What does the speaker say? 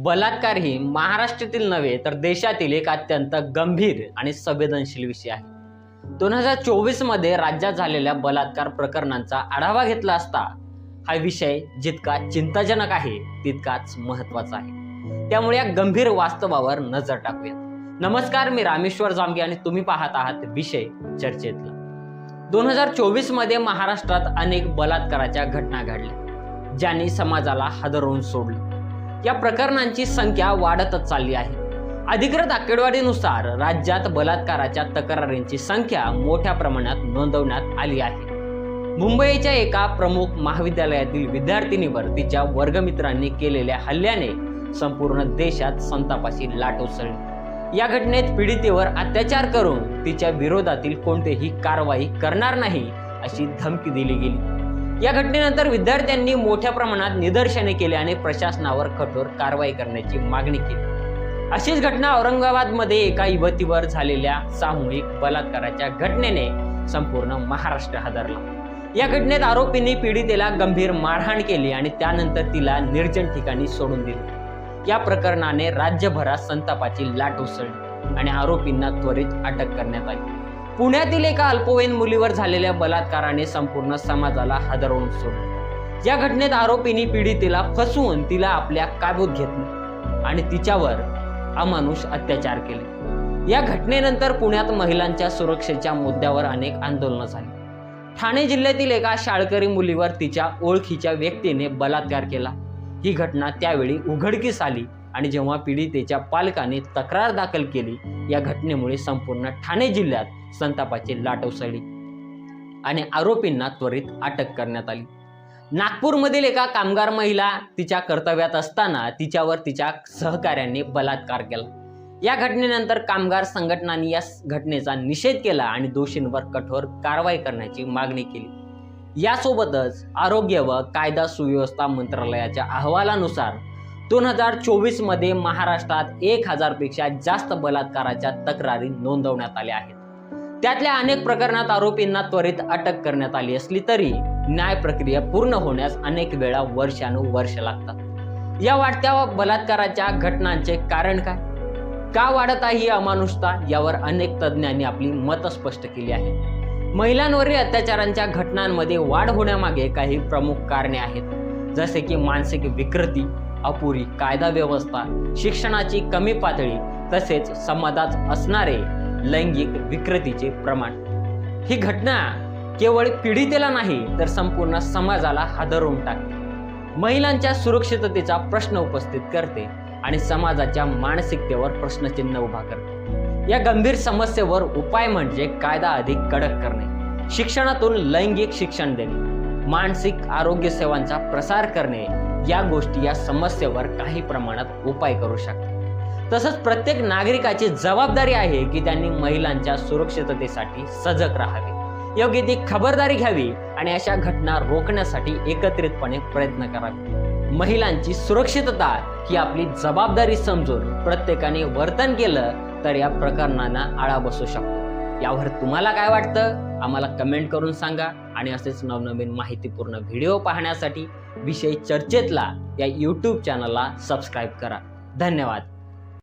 बलात्कार ही महाराष्ट्रातील नव्हे तर देशातील एक अत्यंत गंभीर आणि संवेदनशील विषय आहे. दोन हजार चोवीसमध्ये राज्यात झालेल्या बलात्कार प्रकरणांचा आढावा घेतला असता हा विषय जितका चिंताजनक आहे तितकाच महत्त्वाचा आहे. त्यामुळे या गंभीर वास्तवावर नजर टाकूया. नमस्कार मी रामेश्वर जामगे आणि तुम्ही पाहत आहात विषय चर्चेतला. दोन हजार चोवीसमध्ये महाराष्ट्रात अनेक बलात्काराच्या घटना घडल्या ज्यांनी समाजाला हादरवून सोडले. या प्रकरणांची संख्या वाढतच चालली आहे. अधिकृत आकडेवारीनुसार राज्यात बलात्काराच्या तक्रारींची संख्या मोठ्या प्रमाणात नोंदवण्यात आली आहे. मुंबईच्या एका प्रमुख महाविद्यालयातील विद्यार्थिनीवर तिच्या वर्गमित्रांनी केलेल्या हल्ल्याने संपूर्ण देशात संतापाची लाट उसळली. या घटनेत पीडितेवर अत्याचार करून तिच्या विरोधातील कोणतेही कारवाई करणार नाही अशी धमकी दिली गेली. या घटनेनंतर विद्यार्थ्यांनी मोठ्या प्रमाणात निदर्शने केली आणि प्रशासनावर कठोर कारवाई करण्याची मागणी केली. अशीच घटना औरंगाबादमध्ये एका युवतीवर झालेल्या सामूहिक बलात्काराच्या घटनेने संपूर्ण महाराष्ट्र हादरला. या घटनेत आरोपींनी पीडितेला गंभीर मारहाण केली आणि त्यानंतर तिला निर्जन ठिकाणी सोडून दिले. या प्रकरणाने राज्यभरात संतापाची लाट उसळली आणि आरोपींना त्वरित अटक करण्यात आली. पुण्यातील एका अल्पवयीन मुलीवर झालेल्या बलात्काराने संपूर्ण समाजाला हादरवून सोडले. या घटनेत आरोपींनी पीडितेला फसवून तिला आपल्या काबूत घेतले आणि तिच्यावर अमानुष अत्याचार केले. या घटनेनंतर पुण्यात महिलांच्या सुरक्षेच्या मुद्द्यावर अनेक आंदोलनं झाली. ठाणे जिल्ह्यातील एका शाळकरी मुलीवर तिच्या ओळखीच्या व्यक्तीने बलात्कार केला. ही घटना त्यावेळी उघडकीस आली आणि जेव्हा पीडितेच्या पालकाने तक्रार दाखल केली या घटनेमुळे संपूर्ण ठाणे जिल्ह्यात संतापाची लाट उसळली आणि आरोपींना त्वरित अटक करण्यात आली. नागपूरमधील एका कामगार महिला तिच्या कर्तव्यात असताना तिच्यावर तिच्या सहकाऱ्यांनी बलात्कार केला. या घटनेनंतर कामगार संघटनांनी या घटनेचा निषेध केला आणि दोषींवर कठोर कारवाई करण्याची मागणी केली. यासोबतच आरोग्य व कायदा सुव्यवस्था मंत्रालयाच्या अहवालानुसार दोन हजार चोवीसमध्ये महाराष्ट्रात एक हजारपेक्षा जास्त बलात्काराच्या तक्रारी नोंदवण्यात आल्या आहेत. त्यातल्या अनेक प्रकरणात आरोपींना त्वरित अटक करण्यात आली असली तरी न्याय प्रक्रिया पूर्ण होण्यास अनेक वेळा वर्षानुवर्ष लागतात. या वाढत्या बलात्काराच्या घटनांचे कारण काय? का वाढत आहे ही अमानुषता? यावर अनेक तज्ज्ञांनी आपली मतं स्पष्ट केली आहेत. महिलांवरील अत्याचारांच्या घटनांमध्ये वाढ होण्यामागे काही प्रमुख कारणे आहेत. जसे की मानसिक विकृती अपुरी कायदा व्यवस्था शिक्षणाची कमी पातळी तसेच समाजात असणारे लैंगिक विकृतीचे प्रमाण. ही घटना केवळ पीडितेला नाही तर संपूर्ण समाजाला हादरवून टाकते. महिलांच्या सुरक्षिततेचा प्रश्न उपस्थित करते आणि समाजाच्या मानसिकतेवर प्रश्नचिन्ह उभा करते. या गंभीर समस्येवर उपाय म्हणजे कायदा अधिक कडक करणे. शिक्षणातून लैंगिक शिक्षण देणे. मानसिक आरोग्य सेवांचा प्रसार करणे. या गोष्टी या समस्येवर काही प्रमाणात उपाय करू शकतात. तसंच प्रत्येक नागरिकाची जबाबदारी आहे की त्यांनी महिलांच्या सुरक्षिततेसाठी सजग राहावे. योग्य ती खबरदारी घ्यावी आणि अशा घटना रोखण्यासाठी एकत्रितपणे प्रयत्न करावे. महिलांची सुरक्षितता ही आपली जबाबदारी समजून प्रत्येकाने वर्तन केलं तर या प्रकरणांना आळा बसू शकतो. यावर तुम्हाला काय वाटतं? आम्हाला कमेंट करून सांगा. आणि असेच नवनवीन माहितीपूर्ण व्हिडिओ पाहण्यासाठी विषय चर्चेतला या यूट्यूब चॅनलला सबस्क्राईब करा. धन्यवाद.